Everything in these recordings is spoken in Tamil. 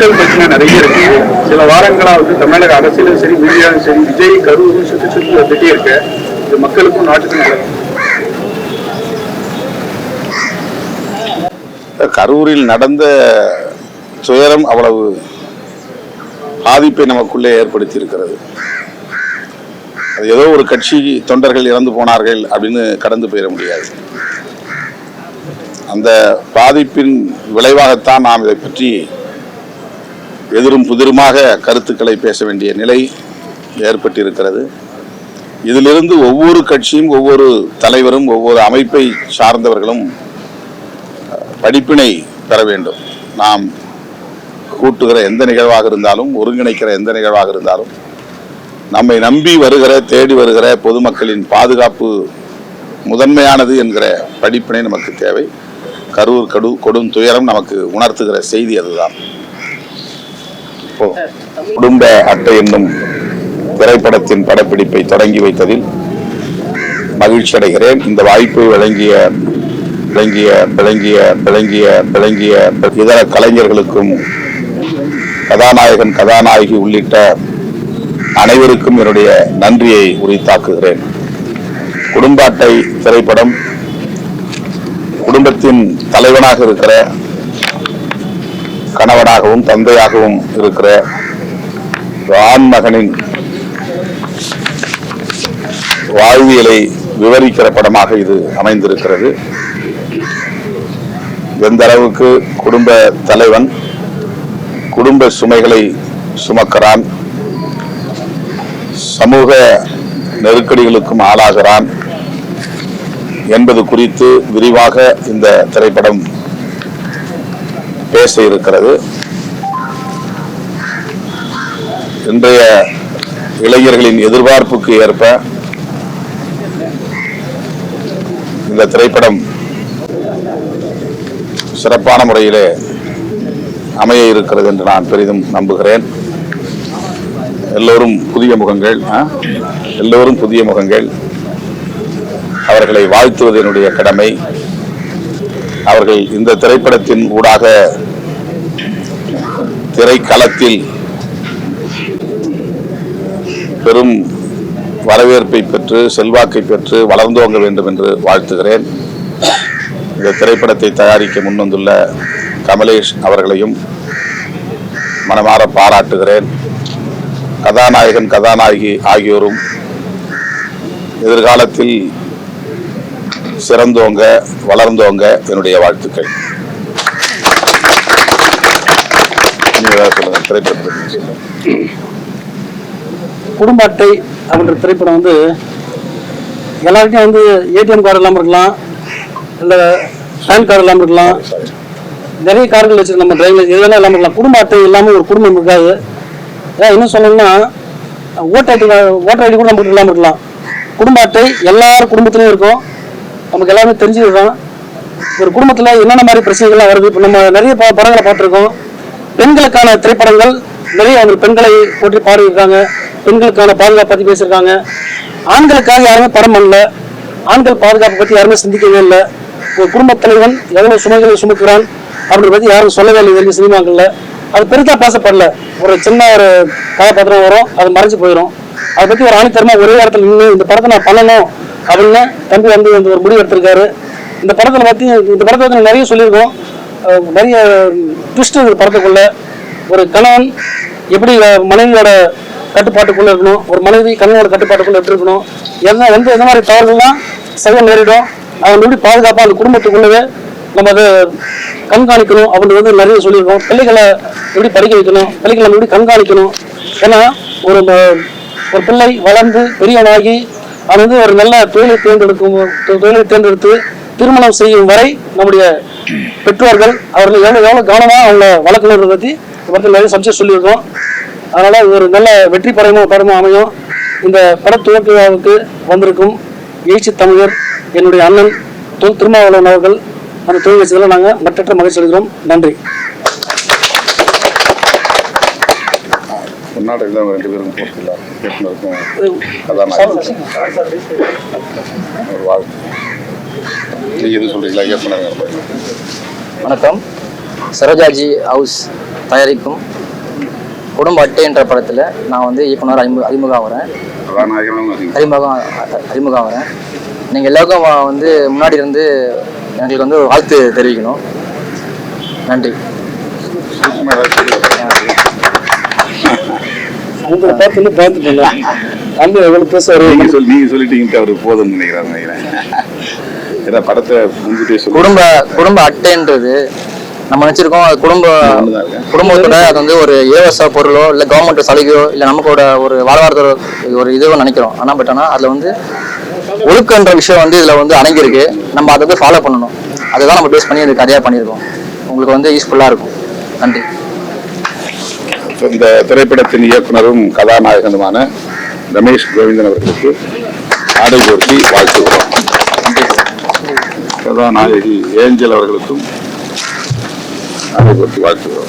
சிக்கல் பிரச்சனை நிறைய இருக்கு. சில வாரங்களா வந்து தமிழக அரசியலும் சரி மீடியாவும் சரி விஜய் கரூரும் சுற்றி சுற்றி வந்துட்டே இருக்கு. இது மக்களுக்கும் நாட்டுக்கும் நல்லது. கரூரில் நடந்த துயரம் அவ்வளவு பாதிப்பை நமக்குள்ளே ஏற்படுத்தி இருக்கிறது அது ஏதோ ஒரு கட்சி தொண்டர்கள் இறந்து போனார்கள் அப்படின்னு கடந்து போயிட முடியாது. அந்த பாதிப்பின் விளைவாகத்தான் நாம் இதை பற்றி எதிரும் புதிருமாக கருத்துக்களை பேச வேண்டிய நிலை ஏற்பட்டிருக்கிறது. இதிலிருந்து ஒவ்வொரு கட்சியும் ஒவ்வொரு தலைவரும் ஒவ்வொரு அமைப்பை சார்ந்தவர்களும் படிப்பினை பெற வேண்டும். நாம் கூட்டுகிற எந்த நிகழ்வாக இருந்தாலும் ஒருங்கிணைக்கிற எந்த நிகழ்வாக இருந்தாலும் நம்மை நம்பி வருகிற தேடி வருகிற பொதுமக்களின் பாதுகாப்பு முதன்மையானது என்கிற படிப்பினை நமக்கு தேவை. கரூர் கடு கொடும் துயரம் நமக்கு உணர்த்துகிற செய்தி அதுதான். குடும்ப அட்டை என்னும் திரைப்படத்தின் படப்பிடிப்பை தொடங்கி வைத்ததில் மகிழ்ச்சி அடைகிறேன். இந்த வாய்ப்பை வழங்கிய விளங்கிய விளங்கிய விளங்கிய விளங்கிய இதர கலைஞர்களுக்கும் கதாநாயகன் கதாநாயகி உள்ளிட்ட அனைவருக்கும் என்னுடைய நன்றியை உரித்தாக்குகிறேன். குடும்ப அட்டை திரைப்படம் குடும்பத்தின் தலைவனாக இருக்கிற கணவனாகவும் தந்தையாகவும் இருக்கிற ஆண்மகனின் வாழ்வியலை விவரிக்கிற படமாக இது அமைந்திருக்கிறது. எந்த அளவுக்கு குடும்ப தலைவன் குடும்ப சுமைகளை சுமக்கிறான் சமூக நெருக்கடிகளுக்கும் ஆளாகிறான் என்பது குறித்து விரிவாக இந்த திரைப்படம் பேச இருக்கிறது இன்றைய இளைஞர்களின் எதிர்பார்ப்புக்கு ஏற்ப இந்த திரைப்படம் சிறப்பான முறையிலே அமைய இருக்கிறது என்று நான் பெரிதும் நம்புகிறேன். எல்லோரும் புதிய முகங்கள் எல்லோரும் புதிய முகங்கள். அவர்களை வாழ்த்துவது என்னுடைய கடமை. அவர்கள் இந்த திரைப்படத்தின் ஊடாக திரைக்களத்தில் பெரும் வரவேற்பை பெற்று செல்வாக்கை பெற்று வளர்ந்தோங்க வேண்டும் என்று வாழ்த்துகிறேன். இந்த திரைப்படத்தை தயாரிக்க முன்வந்துள்ள கமலேஷ் அவர்களையும் மனமாற பாராட்டுகிறேன். கதாநாயகன் கதாநாயகி ஆகியோரும் எதிர்காலத்தில் சிறந்தோங்க வளர்ந்தோங்க என்னுடைய வாழ்த்துக்கள் நீங்க ஏதாவது சொல்லுங்க. திரைப்படத்தை குடும்ப அட்டை அப்படின்ற திரைப்படம் வந்து எல்லாருக்கும் வந்து ஏடிஎம் கார்டு இல்லாமல் இருக்கலாம் இல்லை பேன் கார்டு இல்லாமல் இருக்கலாம். நிறைய கார்கள் வச்சு நம்ம டிரைவர் இதெல்லாம் இல்லாமல் இருக்கலாம். குடும்ப அட்டை இல்லாமல் ஒரு குடும்பம் இருக்காது. ஏன் இன்னும் சொல்லணும்னா ஓட்டர் ஐடி ஓட்டர் ஐடி கூட நம்மளுக்கு இல்லாமல் இருக்கலாம். குடும்ப அட்டை எல்லார் குடும்பத்துலையும் இருக்கும். நமக்கு எல்லாருமே தெரிஞ்சுருக்கோம் ஒரு குடும்பத்தில் என்னென்ன மாதிரி பிரச்சனைகள்லாம் வருது? இப்போ நம்ம நிறைய ப- படங்களை பார்த்துருக்கோம். பெண்களுக்கான திரைப்படங்கள் நிறைய அவங்க பெண்களை போற்றி பாடியிருக்காங்க பெண்களுக்கான பாதுகாப்பு பற்றி பேசியிருக்காங்க. ஆண்களுக்காக யாருமே படம் பண்ணல. ஆண்கள் பாதுகாப்பு பற்றி யாருமே சிந்திக்கவே இல்லை. ஒரு குடும்பத் தலைவன் எவ்வளவு சுமைகளை சுமக்கிறான் அப்படின்றத பற்றி யாரும் சொல்லவே இல்லை இது வரைக்கும் அது பெருசா பேசப்படல. ஒரு சின்ன ஒரு கதாபாத்திரம் வரும் அது மறைஞ்சு போயிடும். அதை பற்றி ஒரு ஆணித்தரமா ஒரே இடத்துல நின்று இந்த படத்தை நான் பண்ணணும் அப்படின்னு தம்பி வந்து ஒரு முடிவு எடுத்திருக்காரு. இந்த படத்தில் பற்றி இந்த படத்தை பத்தி நிறைய சொல்லியிருக்கோம். நிறைய ட்விஸ்ட் படத்துக்குள்ள. ஒரு கணவன் எப்படி மனைவியோட கட்டுப்பாட்டுக்குள்ளே இருக்கணும் ஒரு மனைவி கணவனோட கட்டுப்பாட்டுக்குள்ளே எப்படி இருக்கணும் என்ன எந்த எந்த மாதிரி தவறுகள்லாம் செய்ய நேரிடும் அவன் எப்படி பாதுகாப்பாக அந்த குடும்பத்துக்குள்ளவே நம்ம அதை கண்காணிக்கணும் அப்படின்றது வந்து நிறைய சொல்லியிருக்கோம். பிள்ளைகளை எப்படி படிக்க வைக்கணும் பிள்ளைகளை நம்ம எப்படி கண்காணிக்கணும். ஏன்னா ஒரு ஒரு பிள்ளை வளர்ந்து பெரியவனாகி அது வந்து ஒரு நல்ல தொழிலை தேர்ந்தெடுக்கும் தொழிலை தேர்ந்தெடுத்து திருமணம் செய்யும் வரை நம்முடைய பெற்றோர்கள் அவர்கள் எவ்வளோ எவ்வளோ கவனமாக அவங்கள வளர்க்கணுன்றதை பற்றி படத்தில் நிறைய சப்ஜெக்ட் சொல்லியிருக்கோம். அதனால இது ஒரு நல்ல வெற்றி படமும் படமும் அமையும். இந்த பட துவக்க விழாவுக்கு வந்திருக்கும் எழுச்சி தமிழர் என்னுடைய அண்ணன் தொல் திருமாவளவன் அவர்கள் அந்த தொழில் வச்சதில் நாங்கள் மற்றற்ற மகிழ்ச்சி அடைகிறோம். நன்றி. அவங்க ரெண்டு பேரும் போட்டியில் இயக்குனருக்கும் வாழ்த்து. நீங்கள் சொல்கிறீங்களா வணக்கம். சரோஜாஜி ஹவுஸ் தயாரிக்கும் குடும்ப அட்டைன்ற படத்தில் நான் வந்து இயக்குனர் அறிமுக அறிமுகம் ஆகிறேன். அறிமுகம் அறிமுகம் ஆகிறேன். நீங்கள் எல்லாருக்கும் வந்து முன்னாடி இருந்து எங்களுக்கு வந்து வாழ்த்து தெரிவிக்கணும். நன்றி. உங்களை பார்த்து பயந்துட்டீங்க தம்பி எவ்வளவு பேச நீங்க சொல்லி நீங்க சொல்லிட்டீங்க அவரு போதும்னு நினைக்கிறாரு நினைக்கிறேன். ஏன்னா படத்தை குடும்ப குடும்ப அட்டைன்றது நம்ம நினச்சிருக்கோம். அது குடும்ப. குடும்பத்தோட அது வந்து ஒரு இலவச பொருளோ இல்லை கவர்மெண்ட் சலுகையோ இல்லை நமக்கோட ஒரு வாழ்வாதார ஒரு இதுவோ நினைக்கிறோம். ஆனால் பட் ஆனால் அதில் வந்து ஒழுக்கன்ற விஷயம் வந்து இதில் வந்து அடங்கியிருக்கு. நம்ம அதை வந்து ஃபாலோ பண்ணணும். அதுதான் நம்ம பேஸ் பண்ணி இது கதையாக பண்ணியிருக்கோம். உங்களுக்கு வந்து யூஸ்ஃபுல்லாக இருக்கும். நன்றி. இந்த திரைப்படத்தின் இயக்குனரும் கதாநாயகனுமான ரமேஷ் கோவிந்தன் அவர்களுக்கு ஆடை போர்த்தி வாழ்த்துகிறோம் கதாநாயகி ஏஞ்சல் அவர்களுக்கும் ஆடை போர்த்தி வாழ்த்துகிறோம்.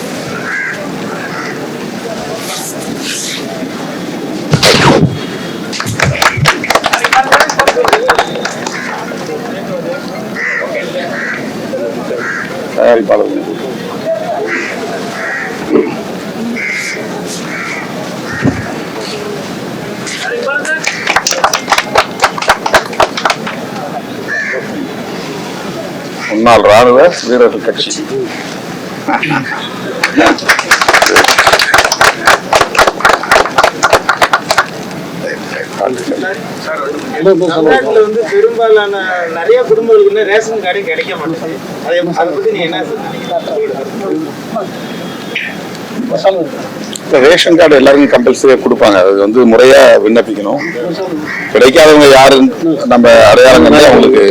தயாரிப்பாளர்கள் முன்னாள் ராணுவ வீரர்கள் கட்சி. வந்து பெரும்பாலான நிறைய குடும்பங்களுக்கு ரேஷன் கார்டே கிடைக்க மாட்டேங்குது. அதை அதை பத்தி நீங்க என்ன இந்த ரேஷன் கார்டு எல்லாருக்கும் கம்பல்சரியா கொடுப்பாங்க. அது வந்து முறையா விண்ணப்பிக்கணும். கிடைக்காதவங்க யாருன்னு நம்ம அடையாளம் அவங்களுக்கு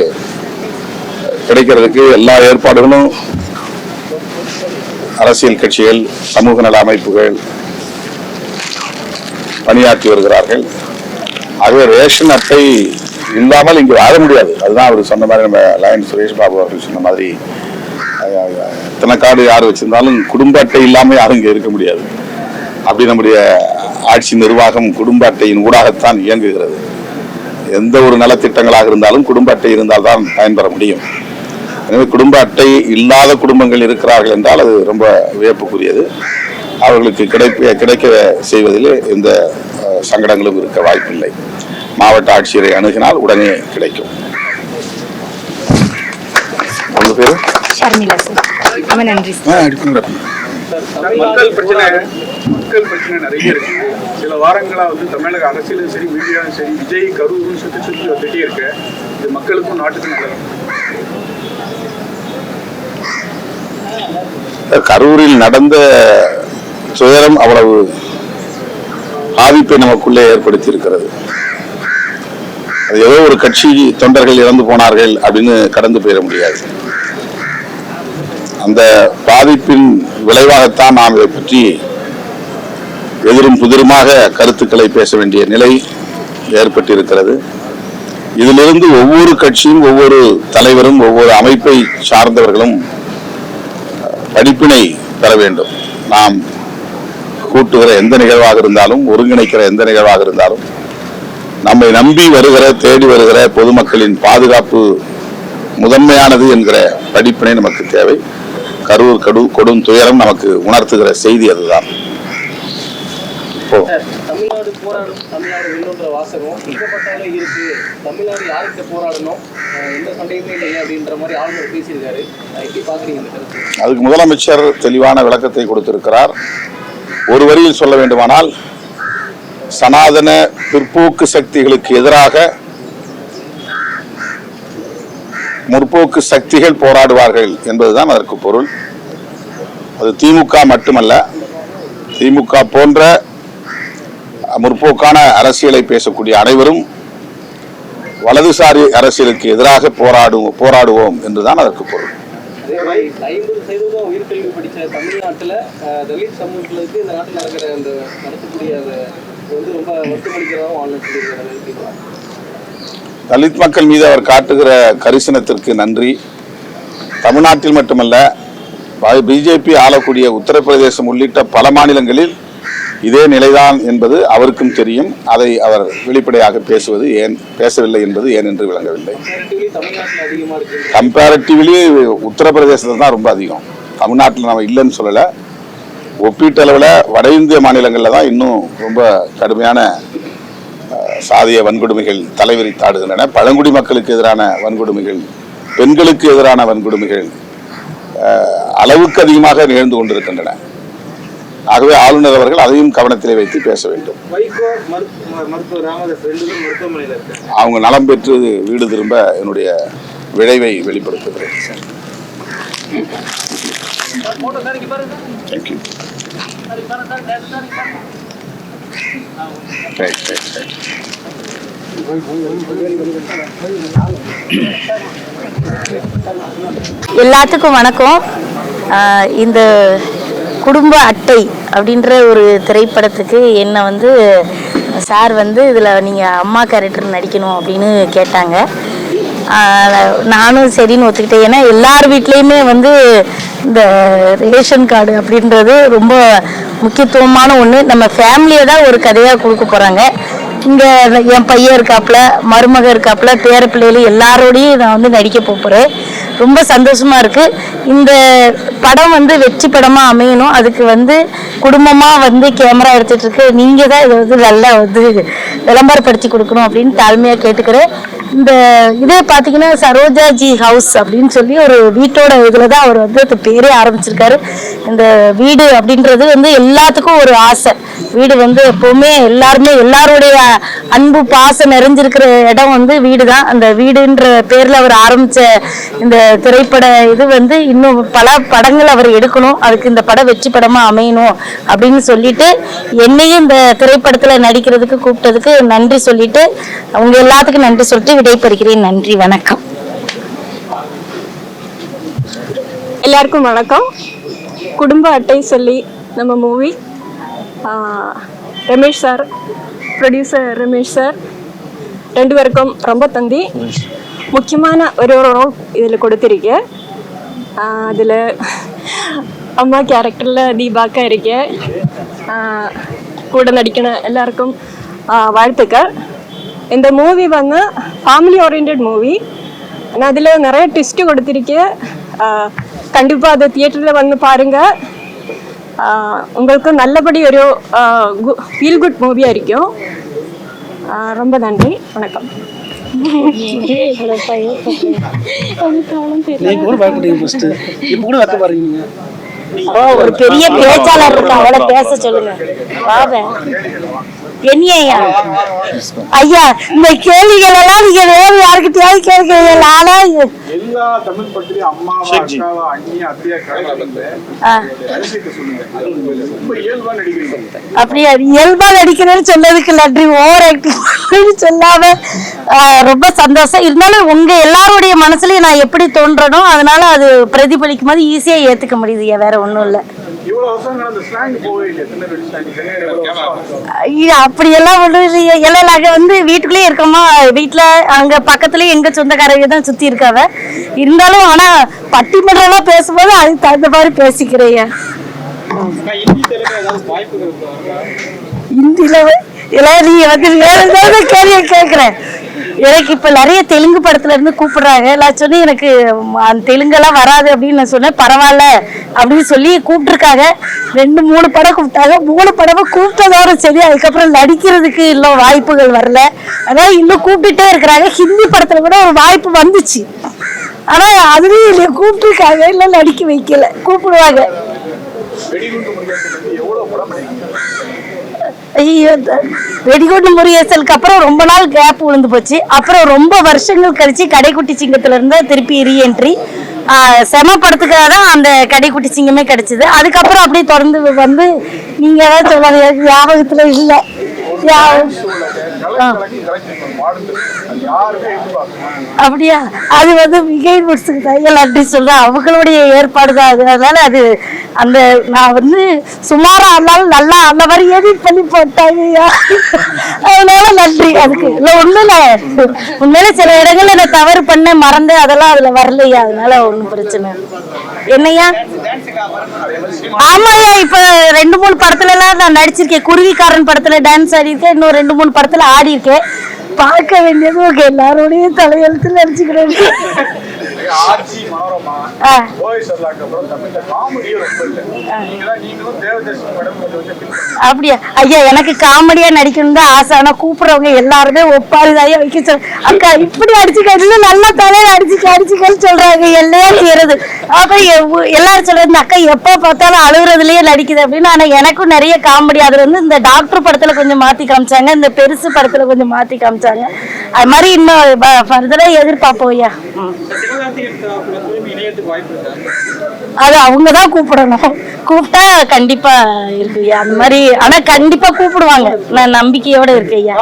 கிடைக்கிறதுக்கு எல்லா ஏற்பாடுகளும் அரசியல் கட்சிகள் சமூக நல அமைப்புகள் பணியாற்றி வருகிறார்கள். ஆகவே ரேஷன் அட்டை இல்லாமல் இங்கே வாழ முடியாது. அதுதான் அவர் சொன்ன மாதிரி நம்ம லயன் சுரேஷ் பாபு அவர்கள் சொன்ன மாதிரி அஹ், எத்தனை கார்டு யார் வச்சிருந்தாலும் குடும்ப அட்டை இல்லாமல் யாரும் இங்கே இருக்க முடியாது. அப்படி நம்முடைய ஆட்சி நிர்வாகம் குடும்ப அட்டையின் ஊடாகத்தான் இயங்குகிறது. எந்த ஒரு நலத்திட்டங்களாக இருந்தாலும் குடும்ப அட்டை இருந்தால்தான் பயன்பெற முடியும். எனவே குடும்ப அட்டை இல்லாத குடும்பங்கள் இருக்கிறார்கள் என்றால் அது ரொம்ப வியப்புக்குரியது. அவர்களுக்கு கிடைப்ப கிடைக்க செய்வதில் எந்த சங்கடங்களும் இருக்க வாய்ப்பில்லை. மாவட்ட ஆட்சியரை அணுகினால் உடனே கிடைக்கும். உங்க பேரு? ஷர்மிளா சார். நன்றி. மக்கள் பிரச்சனை மக்கள் பிரச்சனை நிறைய இருக்கு. சில வாரங்களா வந்து தமிழக அரசியலும் சரி மீடியாவும் சரி விஜய் கரூரும் சுற்றி சுற்றி வந்துட்டே இருக்கு. இது மக்களுக்கும் நாட்டுக்கும் நல்லது. கரூரில் நடந்த துயரம் அவ்வளவு பாதிப்பை நமக்குள்ளே ஏற்படுத்தி இருக்கிறது அது ஏதோ ஒரு கட்சி தொண்டர்கள் இறந்து போனார்கள் அப்படின்னு கடந்து போயிட முடியாது. அந்த பாதிப்பின் விளைவாகத்தான் நாம் இதை பற்றி எதிரும் புதிருமாக கருத்துக்களை பேச வேண்டிய நிலை ஏற்பட்டிருக்கிறது. இதிலிருந்து ஒவ்வொரு கட்சியும் ஒவ்வொரு தலைவரும் ஒவ்வொரு அமைப்பை சார்ந்தவர்களும் படிப்பினை தர வேண்டும். நாம் கூட்டுகிற எந்த நிகழ்வாக இருந்தாலும் ஒருங்கிணைக்கிற எந்த நிகழ்வாக இருந்தாலும் நம்மை நம்பி வருகிற தேடி வருகிற பொதுமக்களின் பாதுகாப்பு முதன்மையானது என்கிற படிப்பினை நமக்கு தேவை. கரூர் கடு கொடும் துயரம் நமக்கு உணர்த்துகிற செய்தி அதுதான். இப்போ தமிழ்நாடு போராடும் தமிழ்நாடு வெல்லுன்ற வாசகம் இக்கப்பட்டாலே இருக்கு. தமிழ்நாடு யார்கிட்ட போராடணும்? எந்த சண்டையுமே இல்லை அப்படின்ற மாதிரி ஆளுநர் பேசியிருக்காரு. அஹ் எப்படி பாக்குறீங்க அதுக்கு முதலமைச்சர் தெளிவான விளக்கத்தை கொடுத்திருக்கிறார். ஒரு வரியில் சொல்ல வேண்டுமானால் சனாதன பிற்போக்கு சக்திகளுக்கு எதிராக முற்போக்கு சக்திகள் போராடுவார்கள் என்பதுதான் அதற்கு பொருள். அது திமுக மட்டுமல்ல திமுக போன்ற முற்போக்கான அரசியலை பேசக்கூடிய அனைவரும் வலதுசாரி அரசியலுக்கு எதிராக போராடும் போராடுவோம் என்றுதான் அதற்கு பொருள். தலித் மக்கள் மீது அவர் காட்டுகிற கரிசனத்திற்கு நன்றி. தமிழ்நாட்டில் மட்டுமல்ல பிஜேபி ஆளக்கூடிய உத்தரப்பிரதேசம் உள்ளிட்ட பல மாநிலங்களில் இதே நிலைதான் என்பது அவருக்கும் தெரியும். அதை அவர் வெளிப்படையாக பேசுவது ஏன் பேசவில்லை என்பது ஏன் என்று விளங்கவில்லை. Comparatively கம்பேரிட்டிவ்லி உத்தரப்பிரதேசத்தில் தான் ரொம்ப அதிகம். தமிழ்நாட்டில் நம்ம இல்லைன்னு சொல்லலை. ஒப்பீட்டளவில் வட இந்திய மாநிலங்களில் தான் இன்னும் ரொம்ப கடுமையான சாதிய வன்கொடுமைகள் தலைவிரித்தாடுகின்றன பழங்குடி மக்களுக்கு எதிரான வன்கொடுமைகள் பெண்களுக்கு எதிரான வன்கொடுமைகள் அளவுக்கு அதிகமாக நிகழ்ந்து கொண்டிருக்கின்றன. ஆகவே ஆளுநர் அவர்கள் அதையும் கவனத்திலே வைத்து பேச வேண்டும். அவங்க நலம் பெற்று வீடு திரும்ப என்னுடைய விளைவை வெளிப்படுத்துகிறேன். Thank you right right right எல்லாத்துக்கும் வணக்கம். இந்த குடும்ப அட்டை அப்படின்ற ஒரு திரைப்படத்துக்கு என்னை வந்து சார் வந்து இதில் நீங்கள் அம்மா கேரக்டர் நடிக்கணும் அப்படின்னு கேட்டாங்க. நானும் சரின்னு ஒத்துக்கிட்டேன். ஏன்னா எல்லார் வீட்லேயுமே வந்து இந்த ரேஷன் கார்டு அப்படின்றது ரொம்ப முக்கியத்துவமான ஒன்று நம்ம ஃபேமிலியை தான் ஒரு கதையாக கொடுக்க போகிறாங்க இங்கே என் பையன் இருக்காப்புல மருமக இருக்காப்புல பேர பிள்ளைகள் எல்லாரோடையும் நான் வந்து நடிக்க போகிறேன் ரொம்ப சந்தோஷமாக இருக்குது இந்த படம் வந்து வெற்றி படமாக அமையணும். அதுக்கு வந்து குடும்பமா வந்து கேமரா எடுத்துட்டு இருக்கு நீங்க தான் இதை வந்து நல்லா வந்து விளம்பரப்படுத்தி கொடுக்கணும் அப்படின்னு தாழ்மையா கேட்டுக்கிறேன். இந்த இதே பார்த்தீங்கன்னா சரோஜாஜி ஹவுஸ் அப்படின்னு சொல்லி ஒரு வீட்டோட இதில் தான் அவர் வந்து அது பேரே ஆரம்பிச்சிருக்காரு. இந்த வீடு அப்படின்றது வந்து எல்லாத்துக்கும் ஒரு ஆசை. வீடு வந்து எப்பவுமே எல்லாருமே எல்லாருடைய அன்பு பாசம் நிறைஞ்சிருக்கிற இடம் வந்து வீடு தான் அந்த வீடுன்ற பேர்ல அவர் ஆரம்பிச்ச இந்த திரைப்பட இது வந்து இன்னும் பல படங்கள் அவர் எடுக்கணும். அதுக்கு இந்த படம் வெற்றி படமா அமையணும். அப்படின்னு சொல்லிட்டு என்னையும் இந்த திரைப்படத்துல நடிக்கிறதுக்கு கூப்பிட்டதுக்கு நன்றி சொல்லிட்டு அவங்க எல்லாத்துக்கும் நன்றி சொல்லிட்டு விடைபெறுகிறேன். நன்றி வணக்கம். எல்லாருக்கும் வணக்கம். குடும்ப அட்டை சொல்லி நம்ம movie Ramesh sir producer Ramesh sir ரெண்டு பேருக்கும் ரொம்ப தந்தி. முக்கியமான ஒரு ஒரு ரோல் இதில் கொடுத்துருக்கேன் அதில் அம்மா கேரக்டரில் தீபாக்கா இருக்கேன் கூட நடிக்கணும் எல்லாருக்கும் வாழ்த்துக்கள். இந்த மூவி வந்து ஃபேமிலி ஓரியன்ட் மூவி நான் அதில் நிறைய ட்விஸ்ட்டு கொடுத்துருக்கேன். கண்டிப்பாக அதை தியேட்டரில் வந்து பாருங்கள் உங்களுக்கு நல்லபடி ஒரு ஃபீல் குட் மூவியாக இருக்கும். ரொம்ப நன்றி. வணக்கம். நீங்க கூட பயப்படுறீங்க ஃபர்ஸ்ட் இப்போ கூட வைக்க பாருங்க நீங்க ஒரு பெரிய பேச்சாளர் இருக்கு அவளை பேச சொல்லுங்க. பாப என்னையா? ஐயா இந்த கேள்விகள் எல்லாம் நீங்க வேறு யாருக்கிட்டயாவது கேட்கிறீங்க நானா எல்லா தமிழ் அம்மாவா அக்காவா அண்ணியா அத்தையா நடிக்கிறீங்க. அப்படியா? இயல்பா நடிக்கிறேன்னு சொன்னதுக்கு நன்றி. ஓவர் ஆக்டிங் சொல்லாம ரொம்ப சந்தோஷம். இருந்தாலும் உங்க எல்லாருடைய மனசுலயும் நான் எப்படி தோன்றனோ அதனால அது பிரதிபலிக்கும் போது ஈஸியா ஏத்துக்க முடியுது வேற ஒண்ணும் இல்லை. இல்லை. அப்படியெல்லாம் ஒன்றும் இல்லையே எல்லாம் நாங்கள் வந்து வீட்டுக்குள்ளேயே இருக்கோமா? வீட்டில் அங்கே பக்கத்துலேயே எங்கள் சொந்தக்காரங்க தான் சுற்றி இருக்காவ. இருந்தாலும் ஆனால் பட்டிமன்றம்லாம் பேசும்போது அதுக்கு தகுந்த மாதிரி ஹிந்தியில் எல்லாம் நீ வந்து வேற ஏதாவது கேள்வி கேட்குறேன். எனக்கு இப்போ நிறைய தெலுங்கு படத்துல இருந்து கூப்பிடுறாங்க. நான் சொன்னேன் எனக்கு அந்த தெலுங்கெல்லாம் வராது அப்படின்னு நான் சொன்னேன். பரவாயில்ல அப்படின்னு சொல்லி கூப்பிட்டுருக்காங்க. ரெண்டு மூணு படம் கூப்பிட்டாங்க. மூணு படமும் கூப்பிட்டதோட சரி அதுக்கப்புறம் நடிக்கிறதுக்கு இன்னும் வாய்ப்புகள் வரல. அதான் இன்னும் கூப்பிட்டுட்டே இருக்கிறாங்க. ஹிந்தி படத்துல கூட ஒரு வாய்ப்பு வந்துச்சு. ஆனா அதுலயும் என்னை கூப்பிட்டுருக்காங்க. இல்லை நடிக்க வைக்கல. கூப்பிடுவாங்க. ஐயோ இந்த வெடிகுண்டு முருகேசனுக்கு அப்புறம் ரொம்ப நாள் கேப் விழுந்து போச்சு. அப்புறம் ரொம்ப வருஷங்கள் கழிச்சு கடைக்குட்டி சிங்கத்துல இருந்து திருப்பி ரீஎன்ட்ரி செம படத்துக்காக தான் அந்த கடைக்குட்டி சிங்கமே கிடைச்சது. அதுக்கப்புறம் அப்படியே தொடர்ந்து வந்து நீங்க ஏதாவது சொல்லாத எனக்கு ஞாபகத்துல இல்ல. அப்படியா? அது வந்து மிகையின் முடிச்சுக்கு தையல் நன்றி சொல்றேன் அவங்களுடைய ஏற்பாடு தான் அது. அதனால அது அந்த நான் வந்து சுமாரா இருந்தாலும் நல்லா அந்த மாதிரி எடிட் பண்ணி போட்டாங்கய்யா அதனால நன்றி. அதுக்கு இல்லை ஒண்ணும் இல்லை. உண்மையில சில இடங்கள்ல நான் தவறு பண்ண மறந்து அதெல்லாம் அதுல வரலையா அதனால ஒண்ணும் பிரச்சனை என்னையா? என்னய்யா ஆமாய்யா இப்ப ரெண்டு மூணு படத்துல எல்லாம் நான் நடிச்சிருக்கேன். குருவிக்காரன் படத்துல டான்ஸ் ஆடி இருக்கேன் இன்னும் ரெண்டு மூணு படத்துல ஆடி இருக்கேன் பார்க்க வேண்டியது உங்க எல்லாரோடையும் தலையெழுத்து நினைச்சுக்கிறேன் ஆர்ஜி மனோரமா அப்புறம் தமிழ்ல காமெடியே ரொம்ப இல்லை. தான் நீங்களும் தேவதர்ஷன் கொஞ்சம். அப்படியா? ஐயா எனக்கு காமெடியா நடிக்கணும் தான் ஆசை. ஆனா கூப்பிடுறவங்க எல்லாருமே ஒப்பாரி தாயா வைக்க சொல் அக்கா இப்படி அடிச்சுக்க நல்லா தலையில அடிச்சுக்க அடிச்சுக்கன்னு சொல்றாங்க. எல்லையா செய்யறது? அப்புறம் எல்லாரும் சொல்றது இந்த அக்கா எப்ப பார்த்தாலும் அழுகுறதுலயே நடிக்குது அப்படின்னு. ஆனா எனக்கும் நிறைய காமெடி. அது வந்து இந்த டாக்டர் படத்துல கொஞ்சம் மாத்தி காமிச்சாங்க. இந்த பெருசு படத்துல கொஞ்சம் மாத்தி காமிச்சாங்க. அது மாதிரி இன்னும் ஃபர்தரா எதிர்பார்ப்போம் ஐயா. ம். அது அவங்க தான் கூப்பிடணும். கூப்பிட்டா கண்டிப்பா இருக்கு அந்த மாதிரி ஆனா கண்டிப்பா கூப்பிடுவாங்க. நான் நம்பிக்கையோட இருக்கேன் ஐயா.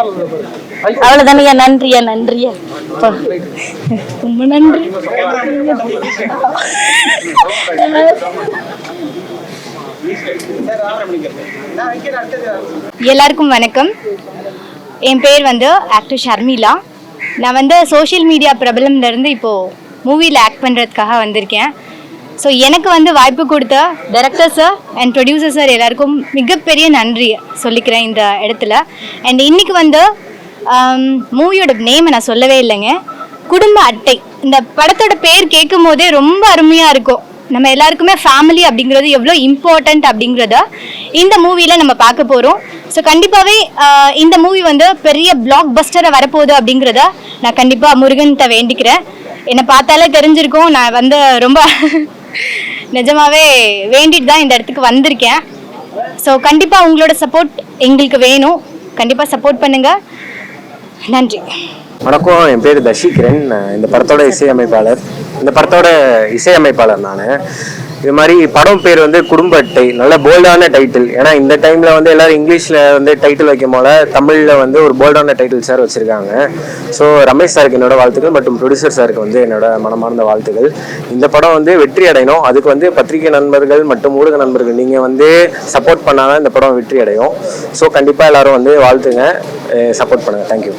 நன்றி நன்றியா நன்றியா ரொம்ப நன்றி. எல்லாருக்கும் வணக்கம். என் பேர் வந்து ஆக்டர் ஷர்மிளா. நான் வந்து சோஷியல் மீடியா பிரபலம்ல இருந்து இப்போ மூவியில் ஆக்ட் பண்ணுறதுக்காக வந்திருக்கேன். ஸோ எனக்கு வந்து வாய்ப்பு கொடுத்த director sir and producer sir எல்லாருக்கும் மிகப்பெரிய நன்றி சொல்லிக்கிறேன் இந்த இடத்துல. அண்ட் இன்னைக்கு வந்து um, மூவியோட நேமை நான் சொல்லவே இல்லைங்க. குடும்ப அட்டை. இந்த படத்தோட பேர் கேட்கும் போதே ரொம்ப அருமையாக இருக்கும். நம்ம எல்லாருக்குமே ஃபேமிலி அப்படிங்கிறது எவ்வளோ இம்பார்ட்டண்ட் அப்படிங்கிறத இந்த மூவியில் நம்ம பார்க்க போகிறோம் ஸோ கண்டிப்பாகவே uh, இந்த மூவி வந்து பெரிய பிளாக் பஸ்டரை வரப்போகுது அப்படிங்கிறத நான் கண்டிப்பாக முருகன்கிட்ட வேண்டிக்கிறேன். என்னை பார்த்தாலே தெரிஞ்சிருக்கும். நான் வந்து ரொம்ப நிஜமாவே வேண்டிட்டு தான் இந்த இடத்துக்கு வந்திருக்கேன். ஸோ கண்டிப்பாக உங்களோட சப்போர்ட் எங்களுக்கு வேணும். கண்டிப்பாக சப்போர்ட் பண்ணுங்கள் நன்றி. வணக்கம். என் பேர் தஷிகிரன் நான் இந்த படத்தோட இசையமைப்பாளர். இந்த படத்தோட இசையமைப்பாளர் நான். இது மாதிரி படம் பேர் வந்து குடும்ப அட்டை நல்ல போல்டான டைட்டில் ஏன்னா இந்த டைம்ல வந்து எல்லாரும் இங்கிலீஷ்ல வந்து டைட்டில் வைக்கும் போல தமிழ்ல வந்து ஒரு போல்டான டைட்டில் சார் வச்சிருக்காங்க. ஸோ ரமேஷ் சாருக்கு என்னோட வாழ்த்துக்கள் மற்றும் ப்ரொடியூசர் சாருக்கு வந்து என்னோட மனமார்ந்த வாழ்த்துக்கள். இந்த படம் வந்து வெற்றி அடையணும். அதுக்கு வந்து பத்திரிகை நண்பர்கள் மற்றும் ஊடக நண்பர்கள் நீங்க வந்து சப்போர்ட் பண்ணாதான் இந்த படம் வெற்றி அடையும். ஸோ கண்டிப்பா எல்லாரும் வந்து வாழ்த்துங்க. சப்போர்ட் பண்ணுங்க. தேங்க்யூ